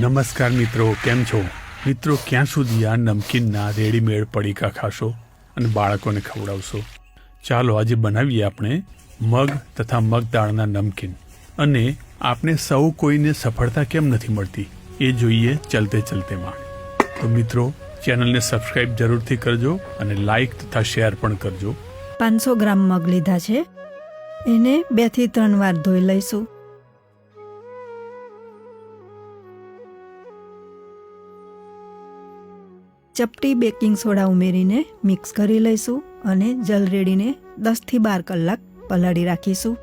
નમસ્કાર મિત્રો, કેમ છો? મિત્રો, ક્યાં સુધી આ નમકીનના રેડીમેડ પડીકા ખાશો અને બાળકોને ખવડાવશો? ચાલો આજે બનાવીએ આપણે મગ તથા મગ દાળના નમકીન. અને આપણે સૌ કોઈને સફળતા કેમ નથી મળતી એ જોઈએ ચલતે ચલતેમાં. તો મિત્રો, ચેનલને સબસ્ક્રાઇબ જરૂરથી કરજો અને લાઈક તથા શેર પણ કરજો. પાંચસો ગ્રામ મગ લીધા છે. એને બેથી ત્રણ વાર ધોઈ લઈશું. ચપટી બેકિંગ સોડા ઉમેરીને મિક્સ કરી લઈશું અને જલ રેડીને દસથી બાર કલાક પલાળી રાખીશું.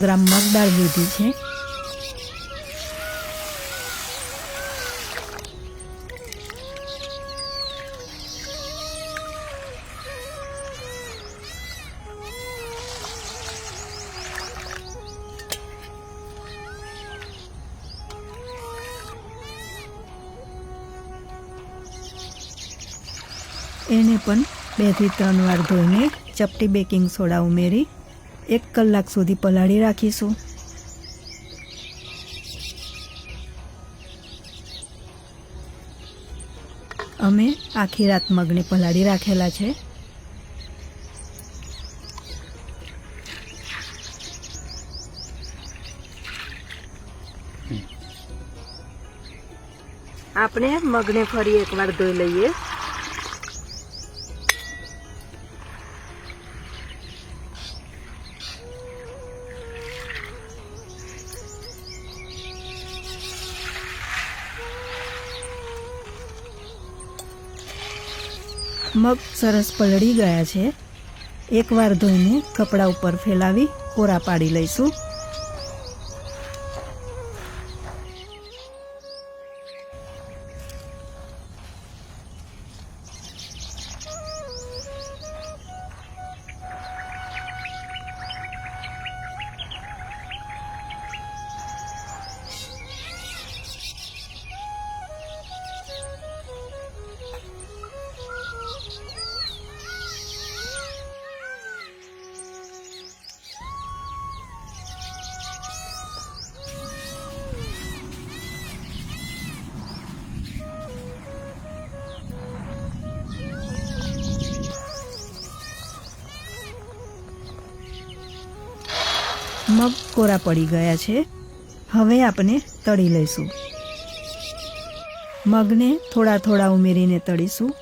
ગ્રામ મગદાળ લીધી છે. એને પણ બેથી ત્રણ વાર ધોઈને ચપટી બેકિંગ સોડા ઉમેરી એક કલાક સુધી પલાળી રાખીશું. અમે આખી રાત મગને પલાળી રાખેલા છે. આપણે મગને ફરી એકવાર ધોઈ લઈએ. મગ સરસ પલળી ગયા છે. એકવાર ધોઈને કપડાં ઉપર ફેલાવી કોરા પાડી લઈશું. મગ કોરા પડી ગયા છે. હવે આપણે તળી લઈશું. મગને થોડા થોડા ઉમેરીને તળીશું.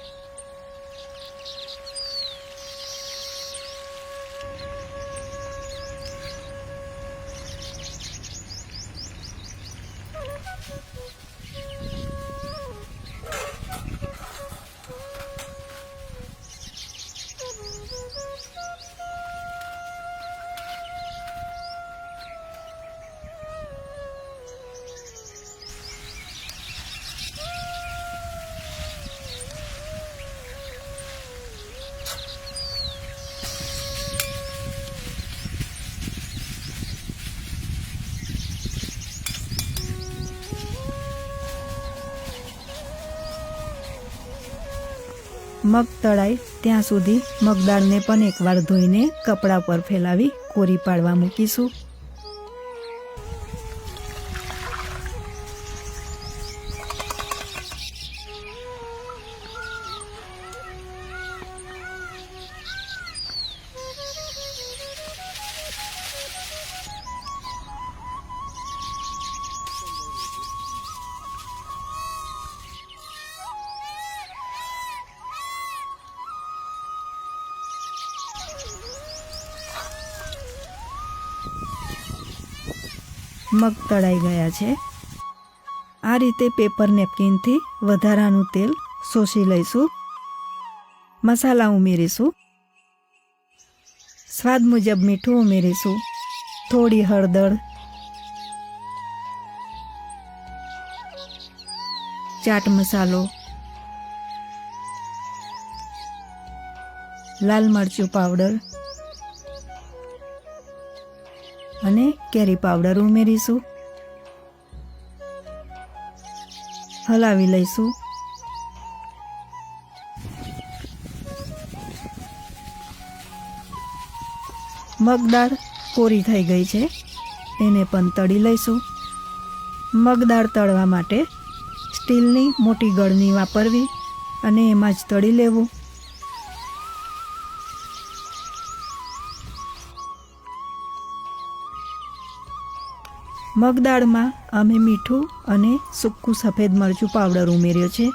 મગ તળાય ત્યાં સુધી મગદાળને પણ એકવાર ધોઈને કપડા પર ફેલાવી કોરી પાડવા મૂકીશું. મગ તળાઈ ગયા છે. આ રીતે પેપર નેપકિનથી વધારાનું તેલ શોષી લઈશું. મસાલા ઉમેરીશું. સ્વાદ મુજબ મીઠું ઉમેરીશું. થોડી હળદર. ચાટ મસાલો. લાલ મરચું પાવડર. અને કેરી પાવડર ઉમેરીશું. હલાવી લઈશું. મગદાળ કોરી થઈ ગઈ છે. એને પણ તળી લઈશું. મગદાળ તળવા માટે સ્ટીલની મોટી ગળની વાપરવી અને એમાં જ તળી લેવું. મગદાળમાં અમે મીઠું અને સૂકું સફેદ મરચું પાવડર ઉમેર્યો છે.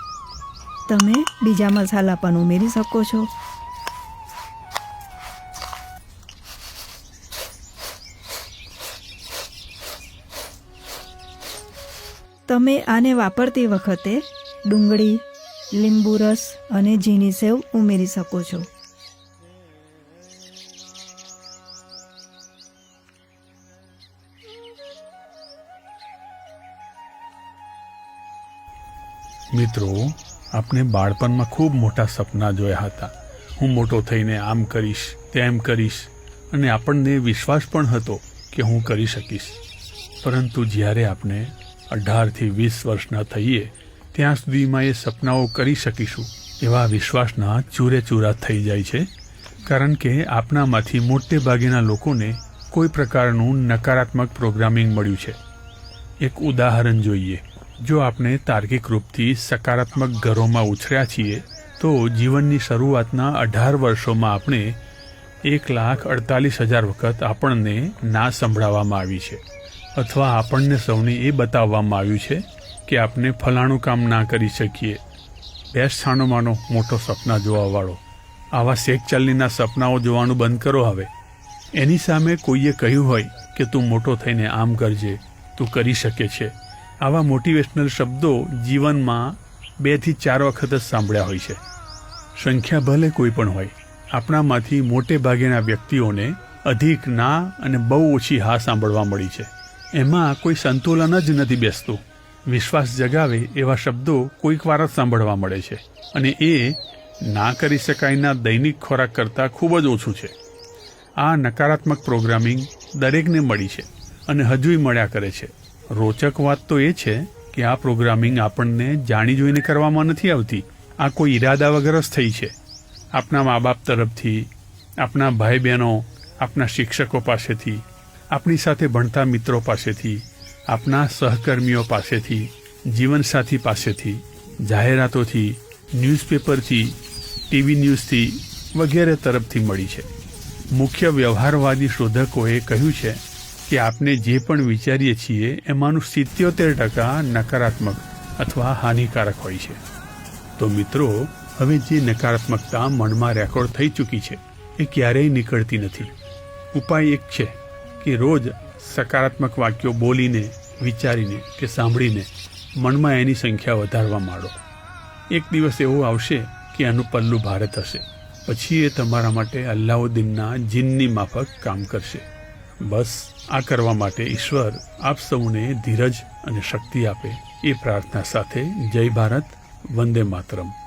તમે બીજા મસાલા પણ ઉમેરી શકો છો. તમે આને વાપરતી વખતે ડુંગળી લીંબુ રસ અને ઝીણી સેવ ઉમેરી શકો છો. મિત્રો આપણે બાળપણમાં ખૂબ મોટા સપના જોયા હતા. હું મોટો થઈને આમ કરીશ, તેમ કરીશ, અને આપણને વિશ્વાસ પણ હતો કે હું કરી શકીશ. પરંતુ જ્યારે આપણે અઢારથી વીસ વર્ષના થઈએ, ત્યાં સુધીમાં એ સપનાઓ કરી શકીશું. એવા વિશ્વાસના ચૂરે ચૂરા થઈ જાય છે, કારણ કે આપણામાંથી મોટે ભાગેના લોકોને કોઈ પ્રકારનું નકારાત્મક પ્રોગ્રામિંગ મળ્યું છે. એક ઉદાહરણ જોઈએ. જો આપણે તાર્કિક રૂપથી સકારાત્મક ઘરોમાં ઉછર્યા છીએ, તો જીવનની શરૂઆતના અઢાર વર્ષોમાં આપણે એક લાખ અડતાલીસ હજાર વખત આપણને ના સંભળાવવામાં આવી છે. અથવા આપણને સૌને એ બતાવવામાં આવ્યું છે કે આપણે ફલાણું કામ ના કરી શકીએ. બેસ્ટ સ્થાનોમાંનો મોટો સપના જોવાવાળો આવા શેખ ચાલીના સપનાઓ જોવાનું બંધ કરો હવે. એની સામે કોઈએ કહ્યું હોય કે તું મોટો થઈને આમ કરજે, તું કરી શકે છે. આવા મોટિવેશનલ શબ્દો જીવનમાં બેથી ચાર વખત જ સાંભળ્યા હોય છે. સંખ્યા ભલે કોઈ પણ હોય, આપણામાંથી મોટે ભાગેના વ્યક્તિઓને અધિક ના અને બહુ ઓછી હા સાંભળવા મળી છે. એમાં કોઈ સંતુલન જ નથી બેસતું. વિશ્વાસ જગાવે એવા શબ્દો કોઈક વાર જ સાંભળવા મળે છે. અને એ ના કરી શકાયના દૈનિક ખોરાક કરતાં ખૂબ જ ઓછું છે. આ નકારાત્મક પ્રોગ્રામિંગ દરેકને મળી છે અને હજુય મળ્યા કરે છે. રોચક વાત તો એ છે કે આ પ્રોગ્રામિંગ આપણને જાણી જોઈને કરવામાં નથી આવતી. આ કોઈ ઈરાદા વગર જ થઈ છે. આપણા મા બાપ તરફથી આપણા ભાઈ બહેનો આપણા શિક્ષકો પાસેથી આપણી સાથે ભણતા મિત્રો પાસેથી આપણા સહકર્મીઓ પાસેથી, જીવનસાથી પાસેથી, જાહેરાતોથી, ન્યૂઝપેપરથી, ટીવી ન્યૂઝથી વગેરે તરફથી મળી છે. મુખ્ય વ્યવહારવાદી શોધકોએ કહ્યું છે કે આપણે જે પણ વિચારીએ છીએ એમાંનું સિત્યોતેર ટકા નકારાત્મક અથવા હાનિકારક હોય છે. તો મિત્રો, હવે જે નકારાત્મકતા મનમાં રેકોર્ડ થઈ ચૂકી છે, એ ક્યારેય નીકળતી નથી. ઉપાય એક છે કે રોજ સકારાત્મક વાક્યો બોલીને, વિચારીને કે સાંભળીને મનમાં એની સંખ્યા વધારવા માંડો. એક દિવસ એવો આવશે કે આનું પલ્લું ભારે થશે. પછી એ તમારા માટે અલ્લાઉદ્દીનના જીનની માફક કામ કરશે. બસ આ કરવા માટે ઈશ્વર આપ સૌને ધીરજ અને શક્તિ આપે એ પ્રાર્થના સાથે જય ભારત, વંદે માતરમ.